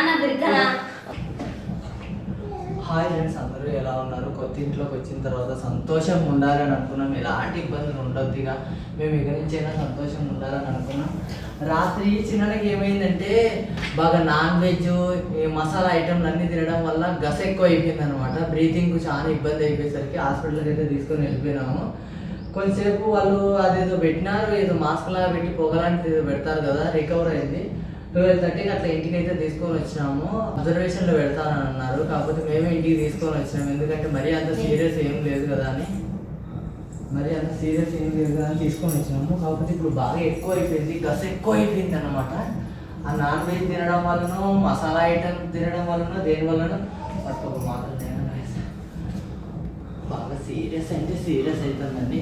Hi friends అందరూ ఎలా ఉన్నారు? కొత్త ఇంట్లోకి వచ్చిన తర్వాత సంతోషంగా ఉండాలని అనుకున్నాం. ఎలాంటి ఇబ్బందులు ఉండొద్దు ఇక మేము ఇక నుంచైనా సంతోషంగా ఉండాలని అనుకున్నాం. రాత్రి చిన్నకి ఏమైందంటే బాగా నాన్ వెజ్ మసాలా ఐటమ్లు అన్నీ తినడం వల్ల గస ఎక్కువ అయిపోయింది అనమాట బ్రీతింగ్ చాలా ఇబ్బంది అయిపోయేసరికి హాస్పిటల్కి అయితే తీసుకొని వెళ్ళిపోయినాము. కొంతసేపు వాళ్ళు అదేదో పెట్టినారు ఏదో మాస్క్ లాగా పెట్టి పొగలాంటిది ఏదో పెడతారు కదా రికవర్ అయింది. ట్వెల్వ్ థర్టీకి అట్లా ఇంటికి అయితే తీసుకొని వచ్చినాము. అబ్జర్వేషన్లో పెడతానని అన్నారు. కాకపోతే మేమే ఇంటికి తీసుకొని వచ్చినాము ఎందుకంటే మరీ అంత సీరియస్ ఏం లేదు కదా అని. మరి అంత సీరియస్ ఏం లేదు కదా అని తీసుకొని వచ్చినాము. కాకపోతే ఇప్పుడు బాగా ఎక్కువ అయిపోయింది గస ఎక్కువ అయిపోయింది అనమాట ఆ నాన్ వెజ్ తినడం వలన మసాలా ఐటమ్ తినడం వలన దేని వలన ఒక మాత్రం బాగా సీరియస్ అంటే సీరియస్ అవుతుందండి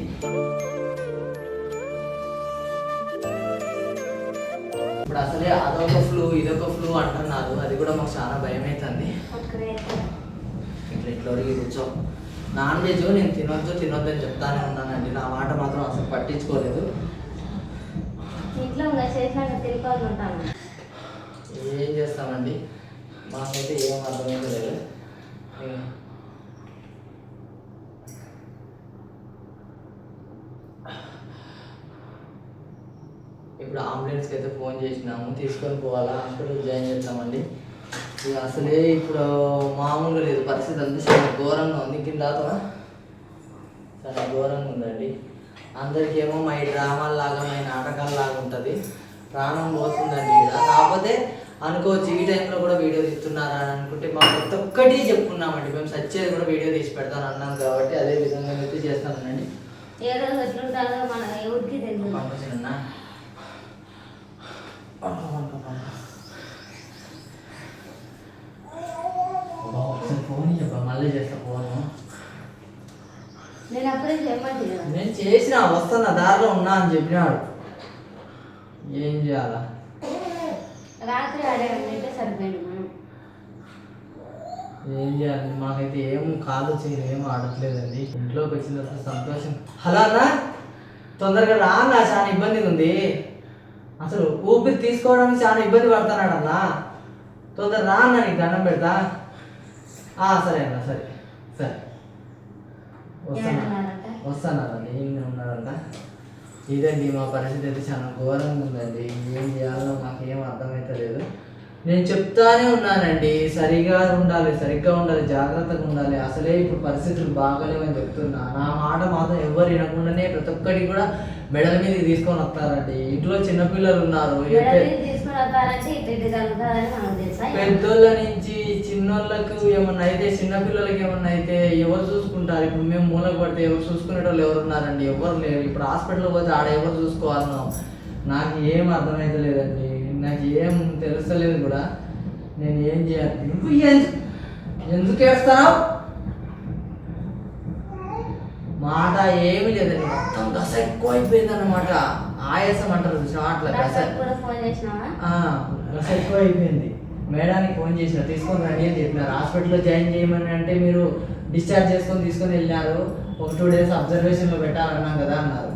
ఇప్పుడు అసలే అదొక ఫ్లూ ఇదొక ఫ్లూ అంటున్నారు. అది కూడా మాకు చాలా భయం అవుతుంది ఇట్లా ఇట్లా ఒరిగి కూర్చో. నాన్ వెజ్ నేను తినొద్దు తినొద్దు అని చెప్తానే ఉన్నానండి. నా మాట మాత్రం అసలు పట్టించుకోలేదు. ఏం చేస్తామండి? మాకైతే ఏం అర్థమైంది లేదు ఇక ఇప్పుడు అంబులెన్స్కి అయితే ఫోన్ చేసినాము. తీసుకొని పోవాలా? హాస్పిటల్ జాయిన్ చేస్తామండి ఇక అసలే ఇప్పుడు మామూలుగా లేదు. పరిస్థితి అంతా చాలా ఘోరంగా ఉంది. కింద చాలా ఘోరంగా ఉందండి. అందరికేమో మా ఈ డ్రామాల లాగా మా ఈ నాటకాల లాగా ఉంటుంది. ప్రాణం పోతుందండి కాకపోతే అనుకోవచ్చు ఈ టైంలో కూడా వీడియో తీస్తున్నారా అని అనుకుంటే మా ప్రతి ఒక్కటి చెప్పుకున్నామండి. మేము సచ్చేది కూడా వీడియో తీసి పెడతాను అన్నాం కాబట్టి అదే విధంగా అయితే చేస్తానండి. ఏ రోజు ఎట్లుంటారో మన ఎవరికి తెలియదు. ఒకసారి ఫోన్ చెప్పా మళ్ళీ చేస్తా ఫోను నేను అప్పుడే చెప్పండి కదా నేను చేసిన వస్తున్నా దారిలో ఉన్నా అని చెప్పినాడు. ఏం చేయాలా? రాత్రి ఆడేవంటే సరిపోయింది మనం ఏం చేయాలి? మాకైతే ఏం కాలు చేయలు ఏం ఆడట్లేదండి. ఇంట్లోకి వచ్చిన సంతోషం. హలో అన్న తొందరగా రా అన్న చాలా ఇబ్బందిగా ఉంది. అసలు ఊపిరి తీసుకోవడానికి చాలా ఇబ్బంది పడుతున్నాడు అన్న తొందర రా అన్న నీకు దండం పెడతా. ఆ, సరే అన్న సరే సరే. వస్తాను వస్తానండి ఏం ఉన్నారంట ఇదండి మా పరిస్థితి అయితే చాలా ఘోరంగా ఉందండి. ఏం చేయాలో మాకు ఏం అర్థమవుతలేదు నేను చెప్తానే ఉన్నానండి. సరిగా ఉండాలి సరిగ్గా ఉండాలి జాగ్రత్తగా ఉండాలి. అసలే ఇప్పుడు పరిస్థితులు బాగాలేవని చెప్తున్నా. నా మాట మాత్రం ఎవరు వినకుండానే ప్రతి ఒక్కరికి కూడా మెడల మీద తీసుకొని వస్తారండి. ఇంట్లో చిన్నపిల్లలు ఉన్నారు. పెద్దోళ్ళ నుంచి చిన్నోళ్ళకు ఏమన్నా అయితే చిన్నపిల్లలకి ఏమన్నా అయితే ఎవరు చూసుకుంటారు? ఇప్పుడు మేము మూలకు పడితే ఎవరు చూసుకునే వాళ్ళు ఎవరు ఉన్నారండి? ఎవరు లేరు. ఇప్పుడు హాస్పిటల్ పోతే ఆడ ఎవరు చూసుకోవాలనో నాకు ఏం అర్థమైతే లేదండి. నాకు ఏం తెలుస్తలేదు కూడా. నేను ఏం చేయాలి? నువ్వు ఎందు- ఎందుకు ఏడుస్తావు మాట ఏమీ లేదండి. గస ఎక్కువ అయిపోయింది అనమాట ఆయాసం అంటారు అట్లా రస ఎక్కువ అయిపోయింది. మేడానికి ఫోన్ చేసిన తీసుకొని రండి అని చెప్పినారు హాస్పిటల్లో జాయిన్ చేయమని అంటే మీరు డిశ్చార్జ్ చేసుకొని తీసుకొని వెళ్ళినారు. ఒక టూ డేస్ అబ్జర్వేషన్లో పెట్టాలన్నాం కదా అన్నారు.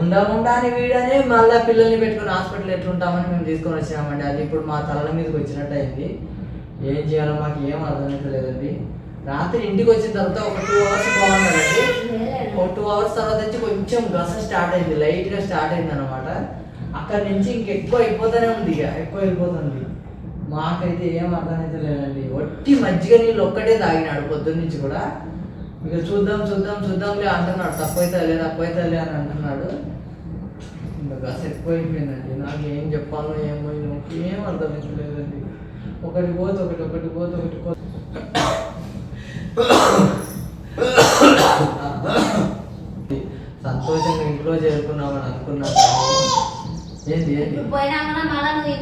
ఉండా ఉండా అని వీడనే మళ్ళీ పిల్లల్ని పెట్టుకుని హాస్పిటల్ ఎట్లుంటామని మేము తీసుకొని వచ్చినామండి. అది ఇప్పుడు మా తలల మీదకి వచ్చినట్టు అయింది. ఏం చేయాలో మాకు ఏం అర్థమవుతలేదండి రాత్రి ఇంటికి వచ్చిన తర్వాత ఒక టూ అవర్స్ బాగున్నారండి ఒక టూ అవర్స్ తర్వాత నుంచి కొంచెం గస స్టార్ట్ అయింది లైట్గా స్టార్ట్ అయింది అనమాట అక్కడ నుంచి ఇంకెక్కువ అయిపోతూనే ఉంది ఇక ఎక్కువ అయిపోతుంది. మాకైతే ఏం అర్థమైతే లేదండి ఒట్టి మజ్జిగ నీళ్ళు ఒక్కటే తాగినాడు పొద్దున్న నుంచి కూడా. ఇక చూద్దాం చూద్దాం చూద్దాంలే అంటున్నాడు. తక్కువైతే తక్కువైతే అని అంటున్నాడు. ఇంకా గస ఎక్కువ అయిపోయిందండి. నాకు ఏం చెప్పాలో ఏమో ఏం అర్థమైతే లేదండి ఒకటి పోతే ఒకటి ఒకటి పోతే ఒకటి పోతే సంతోషంగా ఇంట్లో చేరుకున్నామని అనుకున్నాను మళ్ళీ నువ్వు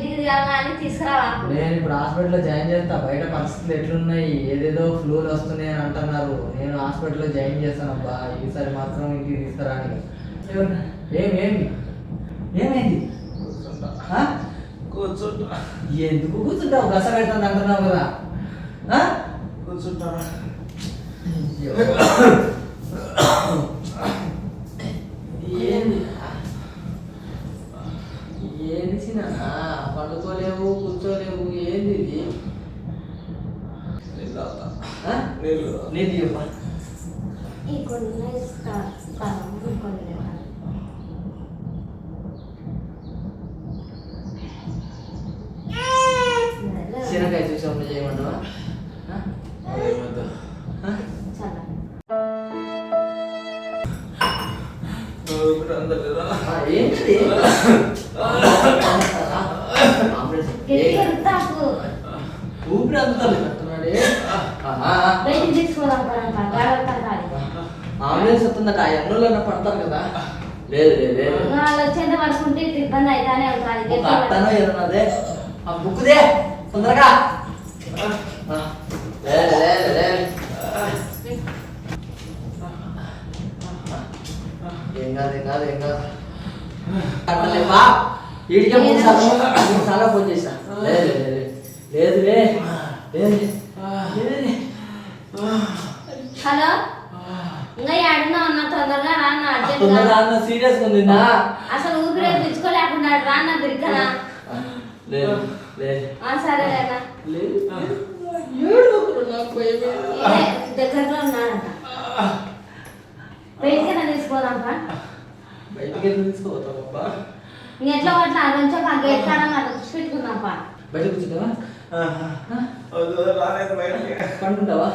ఇంటికి తీసుకురావా? నేను ఇప్పుడు హాస్పిటల్లో జాయిన్ చేస్తా బయట పరిస్థితులు ఎట్లున్నాయి? ఏదేదో ఫ్లూలు వస్తున్నాయి అని అంటున్నారు. నేను హాస్పిటల్లో జాయిన్ చేస్తాను అబ్బా ఈసారి మాత్రం ఇంటికి తీసుకురాని ఎవరు? ఏం ఏంది? ఏమైంది? కూర్చుంటా. ఎందుకు కూర్చుంటావు? గస పెడుతుంది అంటున్నావు కదా. ఆ? ఏంది చిన్న పండుకోలేవు కూర్చోలేవు ఏంది ఇది? నీళ్ళు? నీళ్ళు తాగుతా. ఏంటిది. ఊపిరి కాదు. ఆంబులెన్స్ వస్తుందట. ఆ ఎన్నోళ్ళన్నా పడతారు కదా. లేదు లేదు లేదు. అట్టనో. ఏదన్నదే ఆ బుక్కుదే తొందరగా. ఆ, లేదు లేదు లేదు ఏం కాదు ఏం కాదు ఏం కాదు. వీడికే మూడు సార్లు మూడు సార్లు ఫోన్ హలో? ఇంకా తొందరగా తొందరగా అన్న సీరియస్ ఉంది నా అసలు ఊపిరి పిలుచుకోలేకుండా రా అన్న తిరిగనా లేదు లేదు సరే లేదు దగ్గరలో ఉన్నాడంట. ఎట్లా పట్ల కొంచెం ఆ గేట్ కాడ మనం చూసి పెట్టుకుందాం పా. బయట కూర్చుంటావా. పడుకుంటావా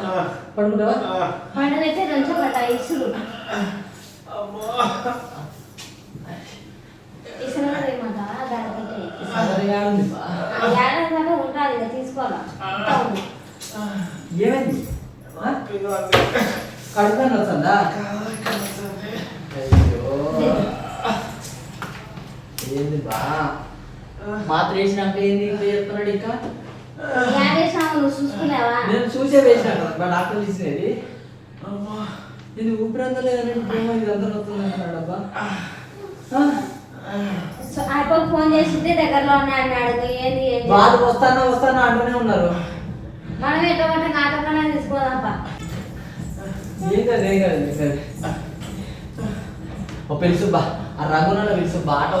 పడుకుంటావా ఆ. పండుగ అయితే కొంచెం పట్ట ఇసురు అమ్మా. ఇసురు ఏమంటావా దానికంటే సరే ఆడుంది బా. ఏడాది దాకా ఉంటుంది ఇక తీసుకోవాలా ఇంకా ఉంది. ఏమైంది ఆ? పిండి వండి. కడుపులో వస్తుందా కాదు, ఇక్కడ వస్తుంది. అయ్యో ఏంది బా మాత్ర వేసినాక ఏంది చెప్తున్నాడు ఇంకా నేను చూసే వేసినా కదా మా డాక్టర్ అమ్మా. ఇది ఊపిరి లేదంటే ప్రేమ ఇదంతా వస్తుంది అంటున్నాడు అబ్బా ఫోన్ చేసింది దగ్గరలో అన్నాడు ఏంది వాళ్ళు వస్తానో వస్తానో అంటూనే ఉన్నారు మనం ఎట్లా పట్ట నాటకన్నా తీసుకోదాం పా ఏం కాదు ఏం కాదు ఏం కాదు ఓ పిలుసు బా ఆ రంగులలో పిలుసు బా ఆటో